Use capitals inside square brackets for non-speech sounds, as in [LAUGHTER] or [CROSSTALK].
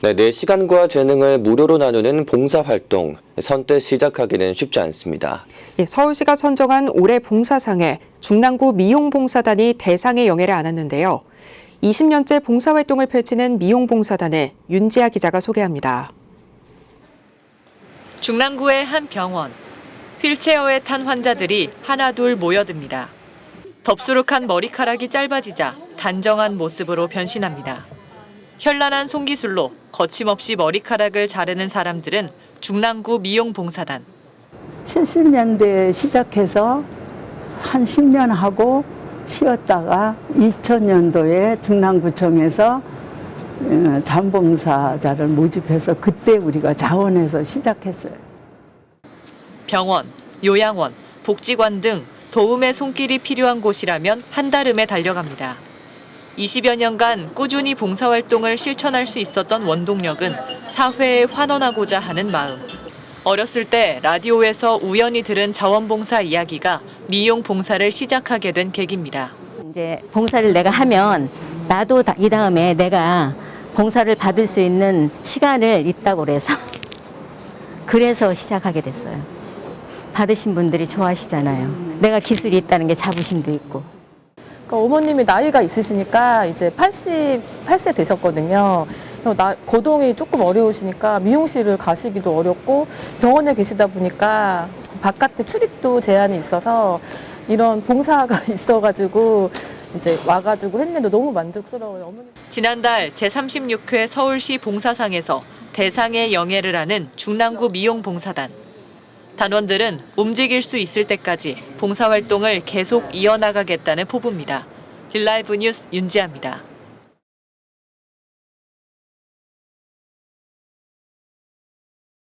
네, 내 시간과 재능을 무료로 나누는 봉사활동, 선뜻 시작하기는 쉽지 않습니다. 예, 서울시가 선정한 올해 봉사상에 중랑구 미용봉사단이 대상의 영예를 안았는데요. 20년째 봉사활동을 펼치는 미용봉사단을 윤지아 기자가 소개합니다. 중랑구의 한 병원. 휠체어에 탄 환자들이 하나둘 모여듭니다. 덥수룩한 머리카락이 짧아지자 단정한 모습으로 변신합니다. 현란한 손기술로 거침없이 머리카락을 자르는 사람들은 중랑구 미용봉사단. 70년대에 시작해서 한 10년 하고 쉬었다가 2000년도에 중랑구청에서 어, 잠봉사자를 모집해서 그때 우리가 자원해서 시작했어요. 병원, 요양원, 복지관 등 도움의 손길이 필요한 곳이라면 한달음에 달려갑니다. 20여 년간 꾸준히 봉사활동을 실천할 수 있었던 원동력은 사회에 환원하고자 하는 마음. 어렸을 때 라디오에서 우연히 들은 자원봉사 이야기가 미용 봉사를 시작하게 된 계기입니다. 이제 봉사를 내가 하면 나도 다- 이 다음에 내가 봉사를 받을 수 있는 시간을 있다고 그래서 [LAUGHS] 그래서 시작하게 됐어요. 받으신 분들이 좋아하시잖아요. 내가 기술이 있다는 게 자부심도 있고. 그러니까 어머님이 나이가 있으시니까 이제 88세 되셨거든요. 나, 거동이 조금 어려우시니까 미용실을 가시기도 어렵고 병원에 계시다 보니까 바깥에 출입도 제한이 있어서 이런 봉사가 [LAUGHS] 있어가지고 이제 와가지고 했는데 너무 만족스러워요. 어머님. 지난달 제36회 서울시 봉사상에서 대상의 영예를 하는 중랑구 미용봉사단. 단원들은 움직일 수 있을 때까지 봉사활동을 계속 이어나가겠다는 포부입니다. 딜라이브 뉴스 윤지아입니다.